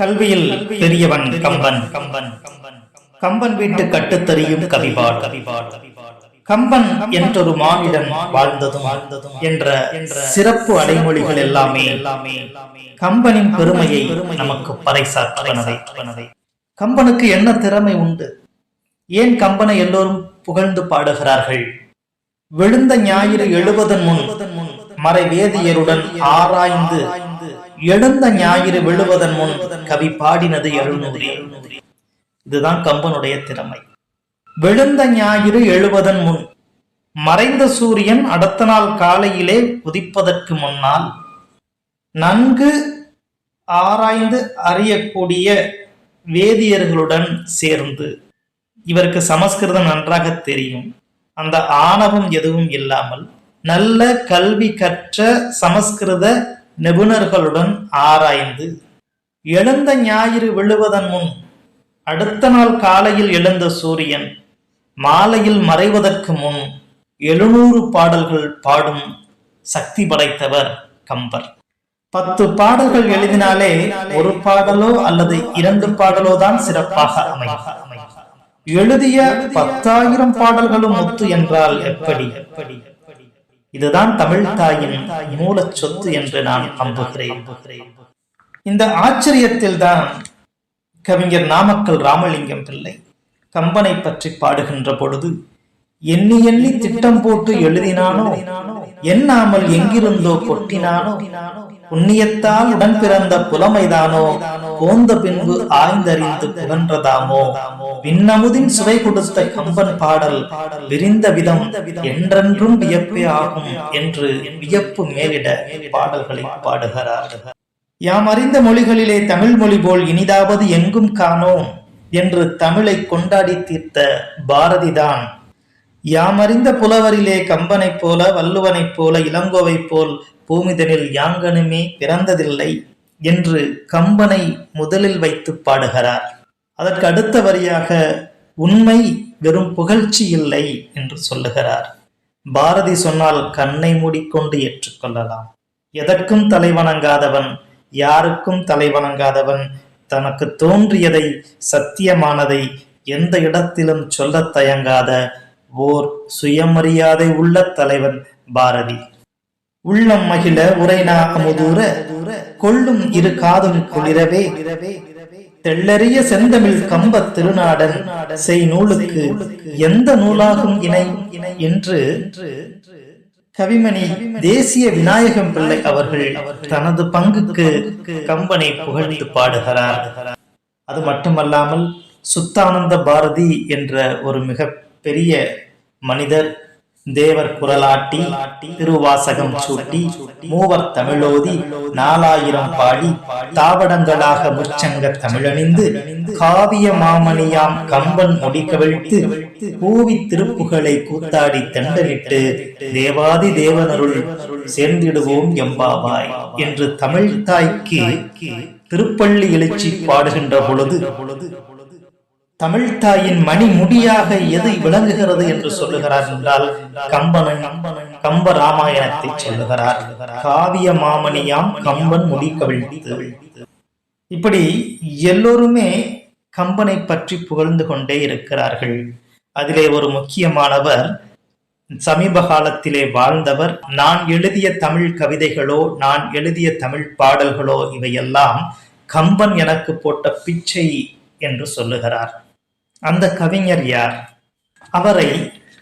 கல்வியில் பெரியவன் கம்பன். கம்பன் கம்பன் கம்பன் வீட்டு கட்டுத்தறியும் கவிபாடு கவிபாடு கம்பன் என்றொரு மானிடன் வாழ்ந்ததும் வாழ்ந்ததும் என்ற சிறப்பு அடைமொழிகள் எல்லாமே எல்லாமே கம்பனின் பெருமையை நமக்கு பறைசாற்றுவனதை கம்பனுக்கு என்ன திறமை உண்டு? ஏன் கம்பனை எல்லோரும் புகழ்ந்து பாடுகிறார்கள்? விழுந்த ஞாயிறு எழுபதன் முன் மறை வேதியருடன் ஆராய்ந்து எழுந்த ஞாயிறு விழுவதன் முன் கவி பாடினது எழுநூறே. இதுதான் கம்பனுடைய திறமை. விழுந்த ஞாயிறு எழுவதன் முன் மறைந்த சூரியன் அடுத்த நாள் காலையிலே உதிப்பதற்கு முன்னால் நன்கு ஆராய்ந்து அறியக்கூடிய வேதியர்களுடன் சேர்ந்து இவருக்கு சமஸ்கிருதம் நன்றாக தெரியும். அந்த ஆணவம் எதுவும் இல்லாமல் நல்ல கல்வி கற்ற சமஸ்கிருத நிபுணர்களுடன் ஆராய்ந்து எழுந்த ஞாயிறு விழுவதன் முன் அடுத்த நாள் காலையில் எழுந்த சூரியன் மாலையில் மறைவதற்கு முன் எழுநூறு பாடல்கள் பாடும் சக்தி படைத்தவர் கம்பர். பத்து பாடல்கள் எழுதினாலே ஒரு பாடலோ அல்லது இரண்டு பாடலோ தான் சிறப்பாக அமையும். எழுதிய பத்தாயிரம் பாடல்களும் ஒத்து என்றால் எப்படி எப்படி? இதுதான் தமிழ் தாயின் மூல சொத்து என்று நான் நம்புகிறேன். இந்த ஆச்சரியத்தில் தான் கவிஞர் நாமக்கல் ராமலிங்கம் பிள்ளை கம்பனை பற்றி பாடுகின்ற பொழுது எண்ணி எண்ணி திட்டம் போட்டு எழுதினானோ? எண்ணாமல் எங்கிருந்தோ கொட்டினானோ? புண்ணியத்தால் உடன் பிறந்த புலமைதானோ? போந்த பின்பு ஆய்ந்தறிந்து புகன்றதாமோ? விண்ணமுதின் சுவை கொடுத்த கம்பன் பாடல் விரிந்த விதம் என்றென்றும் வியப்பே ஆகும் என்று வியப்பு மேலிட பாடல்களை பாடுகிறார். யாம் அறிந்த மொழிகளிலே தமிழ் மொழி போல் இனிதாவது எங்கும் காணோம் என்று தமிழை கொண்டாடி தீர்த்த பாரதிதான். யாமறிந்த புலவரிலே கம்பனைப் போல வள்ளுவனைப் போல இளங்கோவைப் போல் பூமிதனில் யாங்கனுமே பிறந்ததில்லை. என்று கம்பனை முதலில் வைத்து பாடுகிறார். அதற்கு அடுத்த வரியாக உண்மை வெறும் புகழ்ச்சி இல்லை என்று சொல்லுகிறார். பாரதி சொன்னால் கண்ணை மூடிக்கொண்டு ஏற்றுக்கொள்ளலாம். எதற்கும் தலைவணங்காதவன் யாருக்கும் தலைவணங்காதவன் தனக்கு தோன்றியதை சத்தியமானதை எந்த இடத்திலும் சொல்லத் தயங்காத ஓர் சுயமரியாதை உள்ள தலைவன் பாரதி. உள்ளம் மகிழ உரைனா அமுதூர கொள்ளும் இரு காதும் குளிரவே. தெள்ளறிய செந்தமிழ் கம்ப திருநாடன் செய் நூலுக்கு எந்த நூலாகும் இணை? என்று கவிமணி தேசிய விநாயகம் பிள்ளை அவர்கள் தனது பங்குக்கு கம்பனை புகழ்ந்து பாடுகிறார். அது மட்டுமல்லாமல் சுத்தானந்த பாரதி என்ற ஒரு மிக பெரிய மனிதர் தேவர் குரலாட்டி திருவாசகம் சூட்டி மூவர் தமிழோதி நாலாயிரம் பாடி தாவடங்களாக முச்சங்க தமிழணிந்து காவிய மாமணியாம் கம்பன் முடிக்கவிழ்த்து பூவி திருப்புகளை கூத்தாடி தெண்டலிட்டு தேவாதி தேவனருள் சேர்ந்திடுவோம் எம்பாவாய் என்று தமிழ் தாய்க்கு திருப்பள்ளி எழுச்சி பாடுகின்ற பொழுது தமிழ்தாயின் மணி முடியாக எது விளங்குகிறது என்று சொல்லுகிறார் என்றால் கம்பனன் கம்ப ராமாயணத்தை சொல்லுகிறார். காவிய மாமணியாம் கம்பன் முடி கவிழ்த்து இப்படி எல்லோருமே கம்பனை பற்றி புகழ்ந்து கொண்டே இருக்கிறார்கள். அதிலே ஒரு முக்கியமானவர் சமீப காலத்திலே வாழ்ந்தவர் நான் எழுதிய தமிழ் கவிதைகளோ நான் எழுதிய தமிழ் பாடல்களோ இவையெல்லாம் கம்பன் எனக்கு போட்ட பிச்சை என்று சொல்லுகிறார். அந்த கவிஞர் யார்? அவரை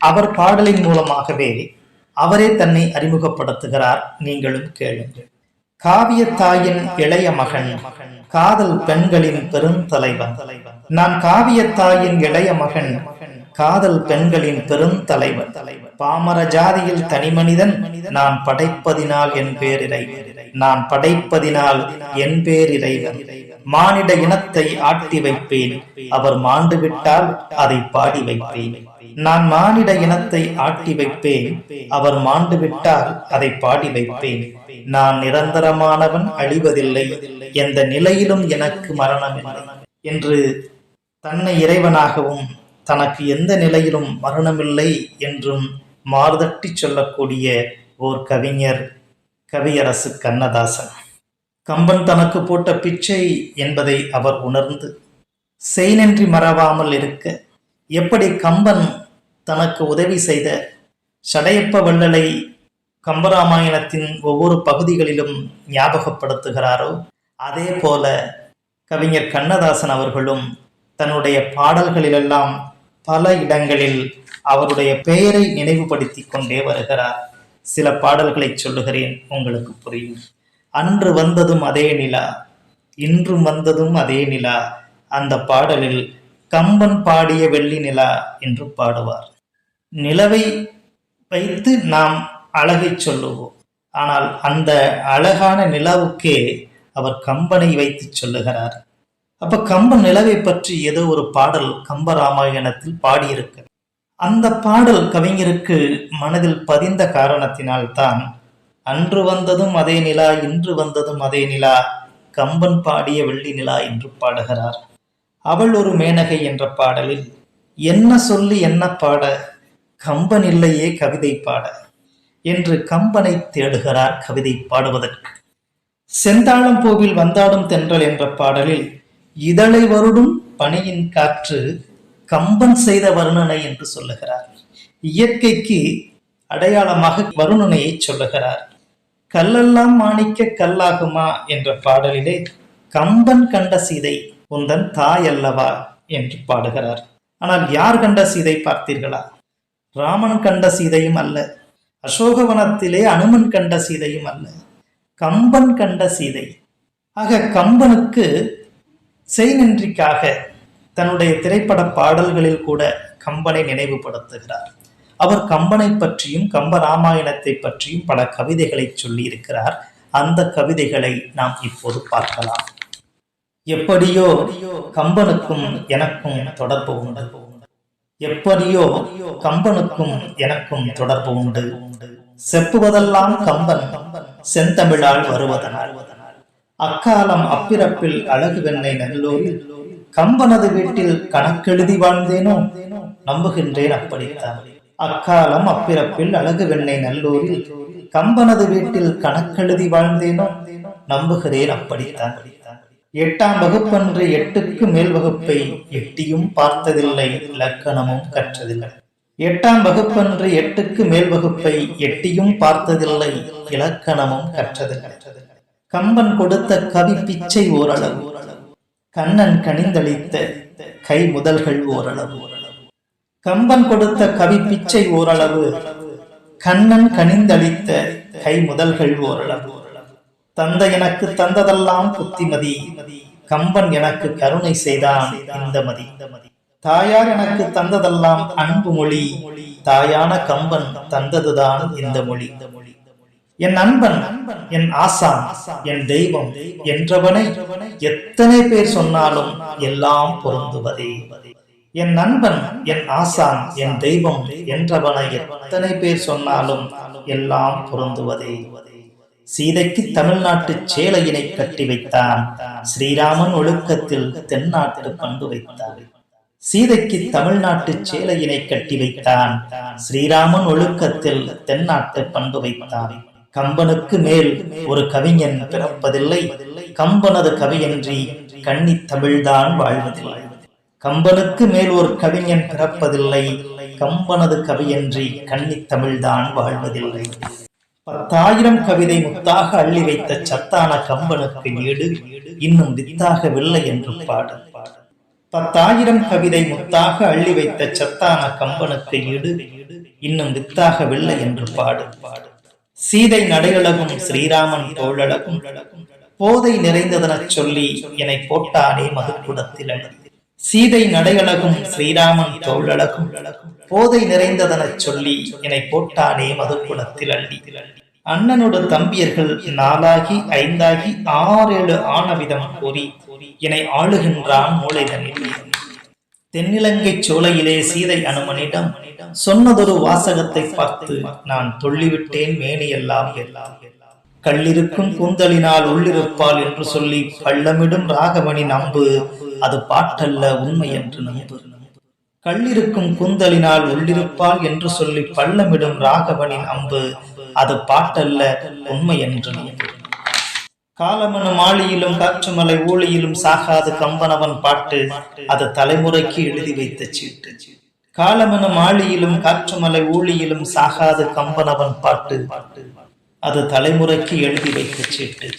அவர் பாடலின் மூலமாகவே அவரே தன்னை அறிமுகப்படுத்துகிறார். நீங்களும் கேளுங்கள். காவிய தாயின் இளைய மகன் காதல் பெண்களின் பெருந்தலைவன் நான் காவிய தாயின் இளைய மகன் காதல் பெண்களின் பெருந்தலைவன் தலைவன். பாமர ஜாதியில் தனிமனிதன் நான் படைப்பதினால் என் பேரிரைவன் நான் படைப்பதினால் என் பேரிரைவன் மானிட இனத்தை ஆட்டி வைப்பேன். அவர் மாண்டு விட்டால் அதை பாடி வைப்பேன். நான் மானிட இனத்தை ஆட்டி வைப்பேன். அவர் மாண்டு விட்டால் அதை பாடி வைப்பேன். நான் நிரந்தரமானவன் அழிவதில்லை. எந்த நிலையிலும் எனக்கு மரணம் என்று தன்னை இறைவனாகவும் தனக்கு எந்த நிலையிலும் மரணமில்லை என்றும் மாறுதட்டி சொல்லக்கூடிய ஓர் கவிஞர் கவியரசு கண்ணதாசன். கம்பன் தனக்கு போட்ட பிச்சை என்பதை அவர் உணர்ந்து செய்நன்றி மறவாமல் இருக்க எப்படி கம்பன் தனக்கு உதவி செய்த சடையப்ப வள்ளலை கம்பராமாயணத்தின் ஒவ்வொரு பகுதிகளிலும் ஞாபகப்படுத்துகிறாரோ அதே போல கவிஞர் கண்ணதாசன் அவர்களும் தன்னுடைய பாடல்களிலெல்லாம் பல இடங்களில் அவருடைய பெயரை நினைவுபடுத்தி கொண்டே வருகிறார். சில பாடல்களை சொல்லுகிறேன் உங்களுக்கு புரியும். அன்று வந்ததும் அதே நிலா இன்றும் வந்ததும் அதே நிலா அந்த பாடலில் கம்பன் பாடிய வெள்ளி நிலா என்று பாடுவார். நிலவை வைத்து நாம் அழகை சொல்லுவோம். ஆனால் அந்த அழகான நிலாவுக்கே அவர் கம்பனை வைத்து சொல்லுகிறார். அப்ப கம்பன் நிலவை பற்றி ஏதோ ஒரு பாடல் கம்ப ராமாயணத்தில் அந்த பாடல் கவிஞருக்கு மனதில் பதிந்த காரணத்தினால்தான் அன்று வந்ததும் அதே நிலா இன்று வந்ததும் அதே நிலா கம்பன் பாடிய வெள்ளி நிலா என்று பாடுகிறார். அவள் ஒரு மேனகை என்ற பாடலில் என்ன சொல்லி என்ன பாட கம்பன் இல்லையே கவிதை பாட என்று கம்பனை தேடுகிறார் கவிதை பாடுவதற்கு. செந்தாளம் பூவில் வந்தாடும் தென்றல் என்ற பாடலில் இதழை வருடும் பணியின் காற்று கம்பன் செய்த வருணனை என்று சொல்லுகிறார். இயற்கைக்கு அடையாளமாக வருணனையை சொல்லுகிறார். கல்லெல்லாம் மாணிக்க கல்லாகுமா என்ற பாடலிலே கம்பன் கண்ட சீதை உந்தன் தாய் அல்லவா என்று பாடுகிறார். ஆனால் யார் கண்ட சீதை பார்த்தீர்களா? ராமன் கண்ட சீதையும் அல்ல. அசோகவனத்திலே அனுமன் கண்ட சீதையும் அல்ல. கம்பன் கண்ட சீதை. ஆக கம்பனுக்கு செய்நன்றிக்காக தன்னுடைய திரைப்பட பாடல்களில் கூட கம்பனை நினைவுபடுத்துகிறார். அவர் கம்பனை பற்றியும் கம்ப ராமாயணத்தை பற்றியும் பல கவிதைகளை சொல்லியிருக்கிறார். அந்த கவிதைகளை நாம் இப்போது பார்க்கலாம். எப்படியோ கம்பனுக்கும் எனக்கும் தொடர்பு உண்டு. எப்படியோ கம்பனுக்கும் எனக்கும் தொடர்பு உண்டு. செப்புவதெல்லாம் கம்பன் செந்தமிழால் வருவதனால். அக்காலம் அப்பிறப்பில் அழகு வெண்ணை நல்லோரில் கம்பனது வீட்டில் கணக்கெழுதி வாழ்ந்தேனோ? நம்புகின்றேன் அப்படித்தான். அக்காலம் அப்பிறப்பில் அழகு வெண்ணை நல்லூரில் கம்பனது வீட்டில் கணக்கெழுதி வாழ்ந்தேனோ? நம்புகிறேன் அப்படித்தான். எட்டாம் வகுப்பன்று எட்டுக்கு மேல் வகுப்பை எட்டியும் பார்த்ததில்லை இலக்கணமும் கற்றதில்லை. எட்டாம் வகுப்பன்று எட்டுக்கு மேல் வகுப்பை எட்டியும் பார்த்ததில்லை இலக்கணமும் கற்றதில்லை. கம்பன் கொடுத்த கவி பிச்சை ஓரளவு. கண்ணன் கனிந்தளித்த கை முதல்கள் ஓரளவு. கம்பன் கொடுத்த கவி பிச்சை ஓரளவு. கண்ணன் கனிந்தளித்த கை முதல்கள் ஓரளவு. தந்தை எனக்கு தந்ததெல்லாம் புத்திமதி. கம்பன் எனக்கு கருணை செய்தான் இந்த மதி. தாயார் எனக்கு தந்ததெல்லாம் அன்பு மொழி. தாயான கம்பன் தந்ததுதான் இந்த மொழி. என் நண்பன் என் ஆசான் என் தெய்வம் என்றவனை எத்தனை பேர் சொன்னாலும் எல்லாம் பொருந்துவதே. என் நண்பன் என் ஆசான் என் தெய்வம் என்றவனை எத்தனை பேர் சொன்னாலும் எல்லாம் பொருந்துவதே. சீதைக்கு தமிழ்நாட்டு சேலையினை கட்டி வைத்தான். ஸ்ரீராமன் ஒழுக்கத்தில் தென்னாட்டு பண்பு வைத்தான். சீதைக்கு தமிழ்நாட்டு சேலையினை கட்டி வைத்தான். ஸ்ரீராமன் ஒழுக்கத்தில் தென்னாட்டு பண்பு வைத்தான். கம்பனுக்கு மேல் ஒரு கவிஞன் பிறப்பதில்லை. கம்பனது கவியன்றி கன்னி தமிழ்தான் வாழ்வதில்லை. கம்பனுக்கு மேல் ஒரு கவிஞன் பிறப்பதில்லை. கம்பனது கவியன்றி கன்னி தமிழ்தான் வாழ்வதில்லை. பத்தாயிரம் கவிதை முத்தாக அள்ளி வைத்த சத்தான கம்பனுக்கு ஈடு இன்னும் வித்தாகவில்லை என்று பாடு. பத்தாயிரம் கவிதை முத்தாக அள்ளி வைத்த சத்தான கம்பனுக்கு ஈடு இன்னும் வித்தாகவில்லை என்று பாடு. சீதை நடையழகும் ஸ்ரீராமன் தோழழகும். போதை நிறைந்ததெனச் சொல்லி என்னை போட்டானே மதுக்குடத்தில். சீதை நடையழகும் ஸ்ரீராமன் தோழழகும். போதை நிறைந்ததெனச் சொல்லி என்னை போட்டானே மதுக்குடத்தில். அள்ளி அண்ணனோட தம்பியர்கள் நாலாகி ஐந்தாகி ஆறேழு ஆனவிதம் கூறி என்னை ஆளுகின்றான் மூளைதனில் தென்னிலங்கை சோலையிலே சீதை அனுமனிடம் சொன்னதொரு வாசகத்தை பார்த்து நான் தொள்ளிவிட்டேன் மேனியெல்லாம். எல்லாம் கள்ளிருக்கும் கூந்தலினால் உள்ளிருப்பாள் என்று சொல்லி பள்ளமிடும் ராகமணி நம்பு அது பாட்டல்ல உண்மை என்று நம்பு. கள்ளிருக்கும் கூந்தலினால் உள்ளிருப்பாள் என்று சொல்லி பள்ளமிடும் ராகவனின் அம்பு அது பாட்டல்ல உண்மை என்று நம்பு. காலமெனும் மாளியிலும் காற்றுமலை ஊழியிலும் சாகாது கம்பனவன் பாட்டு அது தலைமுறைக்கு எழுதி வைத்த சீட்டு. காலமெனும் ஆழியிலும் காற்றுமலை ஊழியிலும் சாகாது கம்பனவன் பாட்டு அது தலைமுறைக்கு எழுதி வைத்த சீட்டு.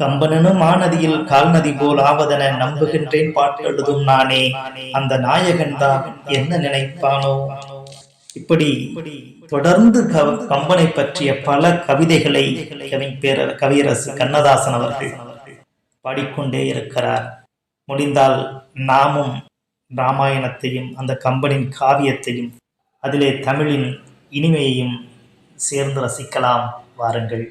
கம்பனனும் மாநதியில் கால்நதி போல் ஆவதென நம்புகின்றேன் பாட்டு எழுதும் நானே. அந்த நாயகன் தான் என்ன நினைப்பானோ? இப்படி தொடர்ந்து கவ- கம்பனை பற்றிய பல கவிதைகளை கவிப்பேரர் கவியரசு கண்ணதாசன் அவர்கள் பாடிக்கொண்டே இருக்கிறார். முடிந்தால் நாமும் ராமாயணத்தையும் அந்த கம்பனின் காவியத்தையும் அதிலே தமிழின் இனிமையையும் சேர்ந்து ரசிக்கலாம் வாருங்கள்.